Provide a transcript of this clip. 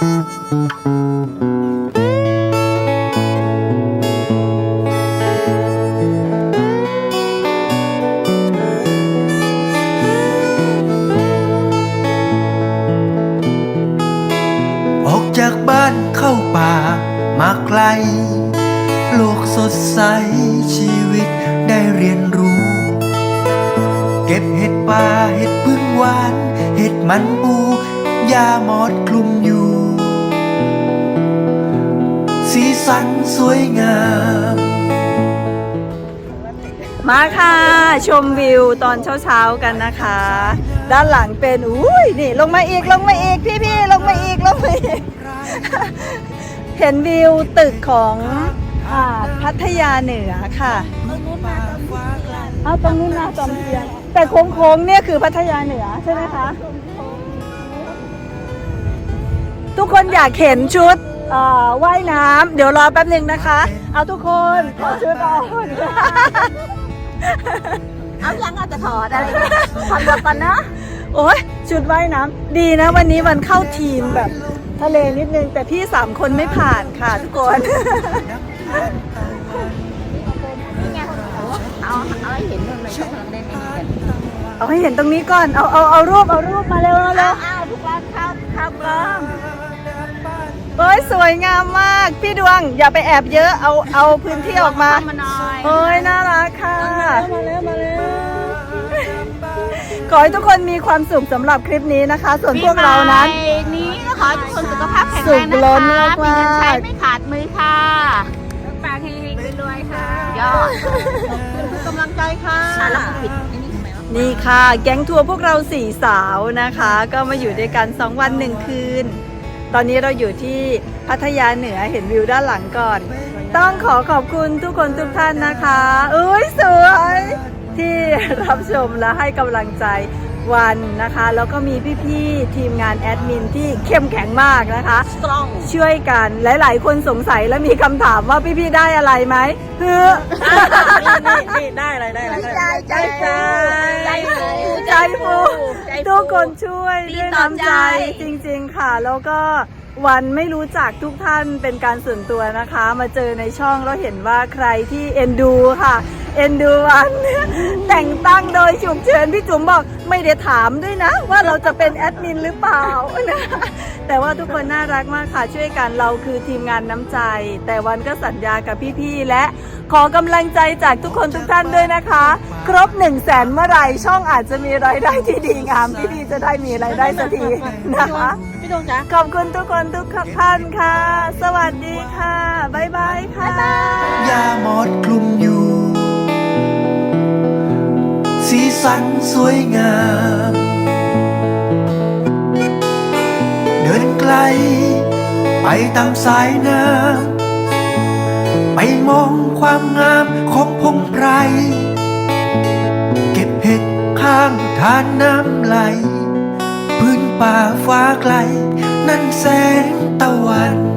ออกจากบ้านเข้าป่ามาไกล โลกสดใสชีวิตได้เรียนรู้ เก็บเห็ดป่าเห็ดพึ่งหวาน เห็ดมันปูยาหมอดคลุมอยู่ สีสันสวยงาม มาค่ะ ชมวิวตอนเช้าๆกันนะคะ ด้านหลังเป็นอุ้ยนี่ลงมาอีกลงมาอีกพี่ๆลงมาอีกลงมาอีก เห็นวิวตึกของอ่าพัทยาเหนือค่ะเอาตรงนี้นะจอมเทียนแต่โค้งๆเนี่ยคือพัทยาเหนือใช่ไหมคะ ทุกคนอยากเห็นชุด เอ่อว่ายน้ำเดี๋ยวรอแป๊บหนึ่งนะคะ เอาทุกคนขอชุดออกเอายังอาจจะถอดอะไรเงี้ยถอดหมดก่อนนะโอ้ยชุดว่ายน้ำดีนะ วันนี้มันเข้าทีมแบบทะเลนิดนึง แต่พี่สามคนไม่ผ่านค่ะทุกคน นี่ไงเอาเอาให้เห็นมันเลยช่องเล่นนี่กันเอาให้เห็นตรงนี้ก่อน เอาเอาเอารูปเอารูปมาเร็วมาเร็เอาวเอาทุกคนเข้าเข้ากล้อง โอ้ยสวยงามมาก พี่ดวงอย่าไปแอบเยอะเอาเอาพื้นที่ออกมามาหน่อยโอ้ยน่ารักค่ะมาแล้วมาแล้วขอให้ทุกคนมีความสุขสำหรับคลิปนี้นะคะ ส่วนพวกเรานั้นปีใหม่นี้ก็ขอให้ทุกคนสุขภาพแข็งสุแรขงนะล้นคะมากๆมีเงินใช้ไม่ขาดมือค่ะปากเฮงๆรวยๆค่ะยอดขอบคุณทุกกำลังใจค่ะแล้วก็ปิดไอ้นี่ทำไมวะนี่ค่ะ แก๊งทัวร์พวกเราสี่สาวนะคะ ก็มาอยู่ด้วยกัน 2 วันหนึ่งคืน ตอนนี้เราอยู่ที่พัทยาเหนือเห็นวิวด้านหลังก่อน ต้องขอขอบคุณทุกคนทุกท่านนะคะ อุ้ยสวย ที่รับชมและให้กำลังใจ วันนะคะ แล้วก็มีพี่ๆทีมงานแอดมินที่เข้มแข็งมากนะคะ strong ช่วยกันหลายๆ คนสงสัยและมีคำถามว่าพี่ๆได้อะไรไหมเฮ้อนี่ได้อะไรได้อะไรใจใจใจใจฟู ใจฟู ทุกคนช่วยดีด้วยต่อน้ำใจใจจริงๆค่ะ แล้วก็ วันไม่รู้จักทุกท่านเป็นการส่วนตัวนะคะ มาเจอในช่องแล้วเห็นว่าใครที่เอ็นดูค่ะ เอ็นดูวันแต่งตั้งโดยฉุกเฉินพี่จุ๋มบอกไม่ได้ถามด้วยนะ ว่าเราจะเป็นแอดมินหรือเปล่านะแต่ว่าทุกคนน่ารักมากค่ะช่วยกันเราคือทีมงานน้ำใจ แต่วันก็สัญญากับพี่ๆและขอกำลังใจจากทุกคนทุกท่านด้วยนะคะ ครบ1นึ่งแสนเมื่อไหร่ช่องอาจจะมีรายได้ที่ดีงามพี่ๆจะได้มีรายได้สักทีนะคะ พี่ดวงจ๊ะขอบคุณทุกคนทุกท่านค่ะ สวัสดีค่ะบ๊ายบายค่ะยาหมอดคลุมอยู่ สีสันสวยงาม เดินไกล ไปตามสายน้ำไปมองความงามของพงไพร เก็บเห็ดข้างทานน้ำไหล พื้นป่าฟ้าไกล นั่นแสงตะวัน